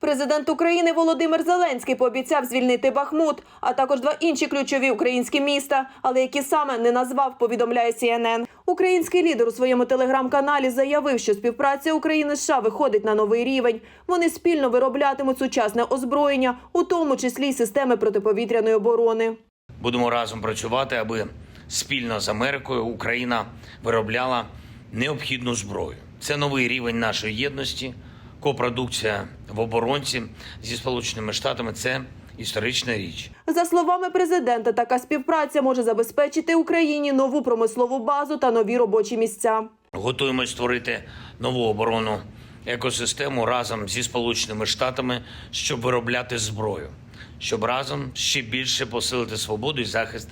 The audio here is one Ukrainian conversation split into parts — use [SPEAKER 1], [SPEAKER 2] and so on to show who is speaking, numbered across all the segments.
[SPEAKER 1] Президент України Володимир Зеленський пообіцяв звільнити Бахмут, а також два інші ключові українські міста, але які саме не назвав, повідомляє CNN. Український лідер у своєму телеграм-каналі заявив, що співпраця України з США виходить на новий рівень. Вони спільно вироблятимуть сучасне озброєння, у тому числі й системи протиповітряної оборони.
[SPEAKER 2] Будемо разом працювати, аби спільно з Америкою Україна виробляла необхідну зброю. Це новий рівень нашої єдності, копродукція в оборонці зі Сполученими Штатами це історична річ.
[SPEAKER 1] За словами президента, така співпраця може забезпечити Україні нову промислову базу та нові робочі місця.
[SPEAKER 2] Готуємось створити нову оборонну екосистему разом зі Сполученими Штатами, щоб виробляти зброю, щоб разом ще більше посилити свободу і захист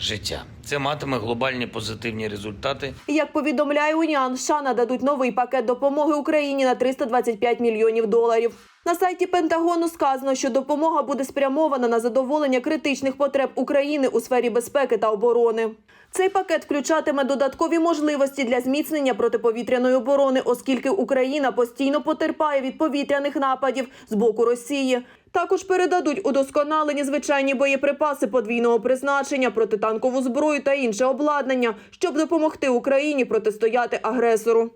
[SPEAKER 2] життя. Це матиме глобальні позитивні результати
[SPEAKER 1] Як повідомляє Уніан, США нададуть новий пакет допомоги Україні на 325 мільйонів доларів. На сайті Пентагону сказано, що допомога буде спрямована на задоволення критичних потреб України у сфері безпеки та оборони. Цей пакет включатиме додаткові можливості для зміцнення протиповітряної оборони, оскільки Україна постійно потерпає від повітряних нападів з боку Росії. Також передадуть удосконалені звичайні боєприпаси подвійного призначення, протитанкову зброю та інше обладнання, щоб допомогти Україні протистояти агресору.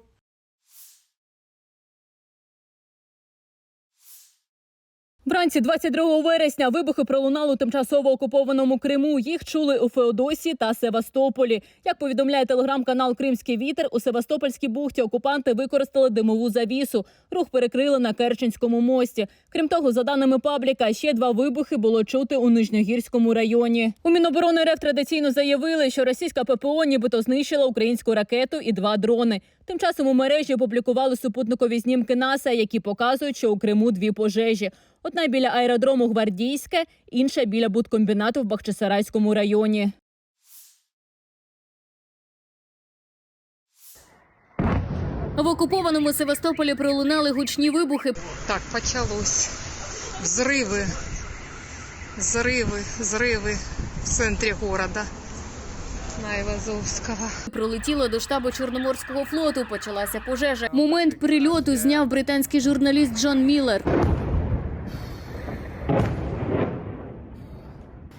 [SPEAKER 3] Вранці 22 вересня вибухи пролунали у тимчасово окупованому Криму. Їх чули у Феодосії та Севастополі. Як повідомляє телеграм-канал Кримський вітер, у Севастопольській бухті окупанти використали димову завісу. Рух перекрили на Керченському мості. Крім того, за даними пабліка, ще два вибухи було чути у Нижньогірському районі. У Міноборони РФ традиційно заявили, що російська ППО нібито знищила українську ракету і два дрони. Тим часом у мережі опублікували супутникові знімки НАСА, які показують, що у Криму дві пожежі. Одна біля аеродрому Гвардійське, інша біля будкомбінату в Бахчисарайському районі. В окупованому Севастополі пролунали гучні вибухи.
[SPEAKER 4] Так, почалось. Взриви, взриви, взриви в центрі города. На Івазовського.
[SPEAKER 3] Пролетіло до штабу Чорноморського флоту. Почалася пожежа. Момент прильоту зняв британський журналіст Джон Міллер.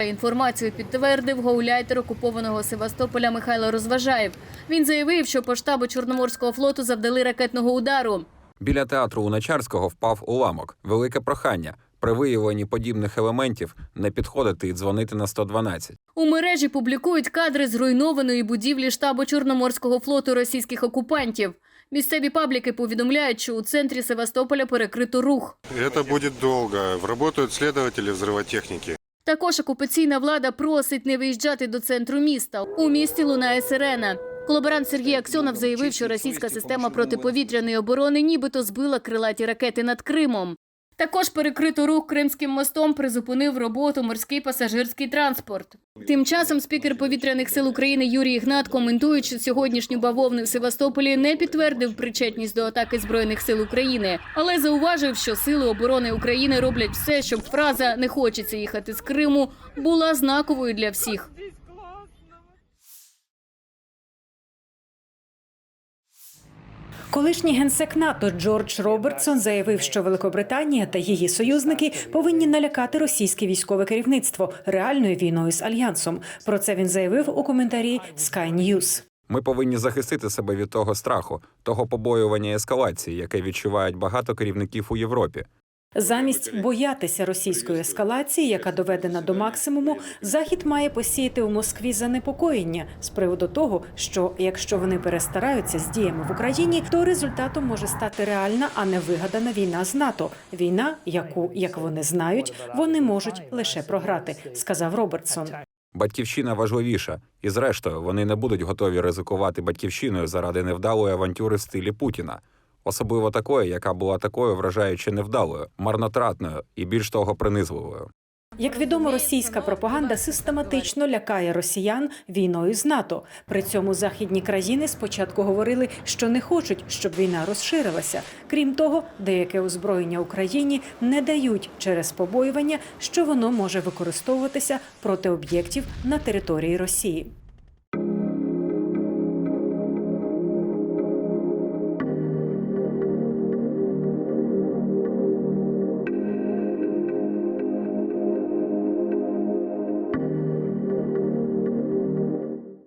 [SPEAKER 3] Інформацію підтвердив гауляйтер окупованого Севастополя Михайло Розважаєв. Він заявив, що по штабу Чорноморського флоту завдали ракетного удару.
[SPEAKER 5] Біля театру Уначарського впав уламок. Велике прохання при виявленні подібних елементів не підходити і дзвонити на 112.
[SPEAKER 3] У мережі публікують кадри зруйнованої будівлі штабу Чорноморського флоту російських окупантів. Місцеві пабліки повідомляють, що у центрі Севастополя перекрито рух.
[SPEAKER 6] Это будет долго. Работают следователи взрывотехники.
[SPEAKER 3] Також окупаційна влада просить не виїжджати до центру міста. У місті лунає сирена. Колаборант Сергій Аксьонов заявив, що російська система протиповітряної оборони нібито збила крилаті ракети над Кримом. Також перекрито рух Кримським мостом призупинив роботу морський пасажирський транспорт. Тим часом спікер повітряних сил України Юрій Ігнат, коментуючи сьогоднішню бавовну в Севастополі, не підтвердив причетність до атаки збройних сил України, але зауважив, що сили оборони України роблять все, щоб фраза не хочеться їхати з Криму була знаковою для всіх.
[SPEAKER 7] Колишній генсек НАТО Джордж Робертсон заявив, що Великобританія та її союзники повинні налякати російське військове керівництво реальною війною з альянсом. Про це він заявив у коментарі Sky News.
[SPEAKER 5] Ми повинні захистити себе від того страху, того побоювання ескалації, яке відчувають багато керівників у Європі.
[SPEAKER 7] Замість боятися російської ескалації, яка доведена до максимуму, захід має посіяти у Москві занепокоєння з приводу того, що якщо вони перестараються з діями в Україні, то результатом може стати реальна, а не вигадана війна з НАТО. Війна, яку, як вони знають, вони можуть лише програти, сказав Робертсон.
[SPEAKER 5] Батьківщина важливіша, і зрештою вони не будуть готові ризикувати батьківщиною заради невдалої авантюри в стилі Путіна. Особливо такої, яка була такою вражаючи невдалою, марнотратною і більш того принизливою.
[SPEAKER 7] Як відомо, російська пропаганда систематично лякає росіян війною з НАТО. При цьому західні країни спочатку говорили, що не хочуть, щоб війна розширилася. Крім того, деяке озброєння Україні не дають через побоювання, що воно може використовуватися проти об'єктів на території Росії.